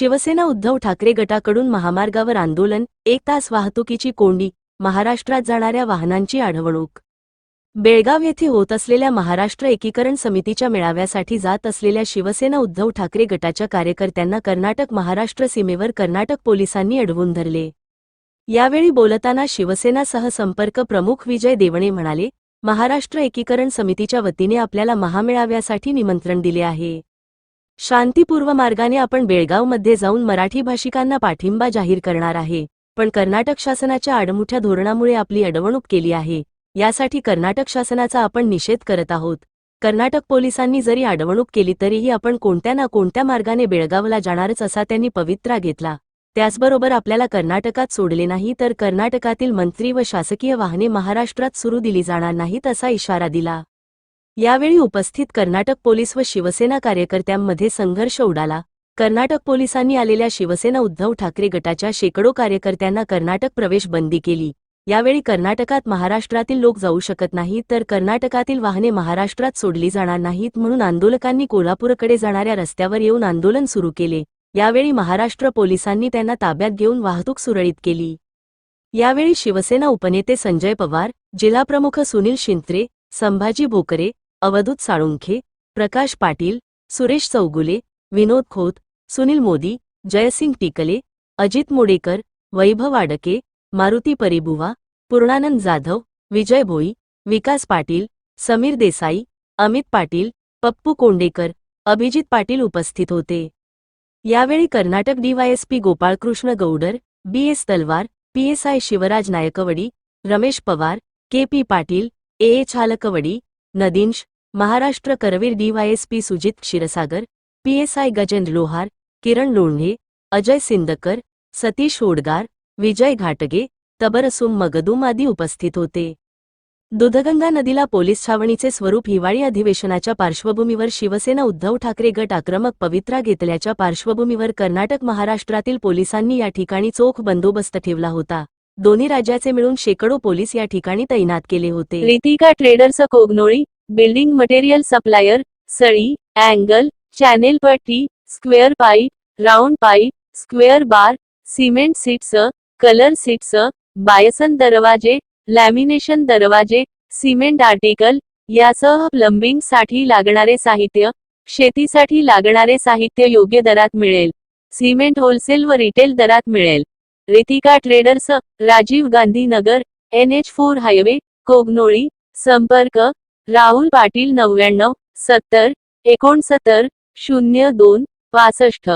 शिवसेना उद्धव ठाकरे गटाकडून महामार्गावर आंदोलन एक तास वाहतुकीची कोंडी महाराष्ट्रात जाणाऱ्या वाहनांची आढवणूक. बेळगाव येथे होत असलेल्या महाराष्ट्र एकीकरण समितीच्या मेळाव्यासाठी जात असलेल्या शिवसेना उद्धव ठाकरे गटाच्या कार्यकर्त्यांना कर्नाटक महाराष्ट्र सीमेवर कर्नाटक पोलिसांनी अडवून धरले. यावेळी बोलताना शिवसेना सहसंपर्क प्रमुख विजय देवणे म्हणाले महाराष्ट्र एकीकरण समितीच्या वतीने आपल्याला महामेळाव्यासाठी निमंत्रण दिले आहे. शांतीपूर्व मार्गाने आपण बेळगावमध्ये जाऊन मराठी भाषिकांना पाठिंबा जाहीर करणार आहे. पण कर्नाटक शासनाच्या आडमुठ्या धोरणामुळे आपली अडवणूक केली आहे. यासाठी कर्नाटक शासनाचा आपण निषेध करत आहोत. कर्नाटक पोलिसांनी जरी अडवणूक केली तरीही आपण कोणत्या ना कोणत्या मार्गाने बेळगावला जाणारच असा त्यांनी पवित्रा घेतला. त्याचबरोबर आपल्याला कर्नाटकात सोडले नाही तर कर्नाटकातील मंत्री व शासकीय वाहने महाराष्ट्रात सुरू दिली जाणार नाहीत असा इशारा दिला. यावेळी उपस्थित कर्नाटक पोलीस व शिवसेना कार्यकर्त्यांमध्ये संघर्ष उडाला. कर्नाटक पोलिसांनी आलेल्या शिवसेना उद्धव ठाकरे गटाच्या शेकडो कार्यकर्त्यांना कर्नाटक प्रवेश बंदी केली. यावेळी कर्नाटकात महाराष्ट्रातील लोक जाऊ शकत नाहीत तर कर्नाटकातील वाहने महाराष्ट्रात सोडली जाणार नाहीत म्हणून आंदोलकांनी कोल्हापूरकडे जाणाऱ्या रस्त्यावर येऊन आंदोलन सुरू केले. यावेळी महाराष्ट्र पोलिसांनी त्यांना ताब्यात घेऊन वाहतूक सुरळीत केली. यावेळी शिवसेना उपनेते संजय पवार जिल्हाप्रमुख सुनील शिंत्रे संभाजी भोकरे अवधूत साळुंखे प्रकाश पाटील सुरेश चौगुले विनोद खोत सुनील मोदी जयसिंग टिकले अजित मोडेकर वैभव आडके मारुती परिबुवा पूर्णानंद जाधव विजय भोई विकास पाटील समीर देसाई अमित पाटील पप्पू कोंडेकर अभिजित पाटील उपस्थित होते. यावेळी Karnataka DYSP Gopalkrishna Gowdar B S Talwar PSI Shivraj Naikwadi Ramesh Pawar K P Patil A H Chhalakwadi नदींश Maharashtra Karveer DYSP Sujit Kshirsagar PSI Gajendra Lohar Kiran Londhe Ajay Sindkar Satish Hodgar Vijay घाटगे तबरसुम मगदूम आदी उपस्थित होते. दुधगंगा नदीला पोलीस छावणीचे स्वरूप हिवाळी अधिवेशनाच्या पार्श्वभूमीवर शिवसेना उद्धव ठाकरे गट आक्रमक पवित्रा घेतल्याच्या पार्श्वभूमीवर कर्नाटक महाराष्ट्रातील पोलिसांनी या ठिकाणी चोख बंदोबस्त ठेवला होता. दोन्ही राज्याचे मिळून शेकडो पोलीस या ठिकाणी तैनात केले होते. Ritika traders Kognoli building material supplier सळी angle channel पट्टी square pipe round pipe square bar cement sheets colour sheets bison दरवाजे लॅमिनेशन दरवाजे सिमेंट आर्टिकल यासह प्लंबिंगसाठी लागणारे साहित्य शेतीसाठी लागणारे साहित्य योग्य दरात मिळेल. सिमेंट होलसेल व रिटेल दरात मिळेल. Ritika traders Rajiv Gandhi Nagar N H four highway Kognoli संपर्क राहुल पाटील नव्याण्णव सत्तर एकोणसत्तर शून्य दोन पासष्ट.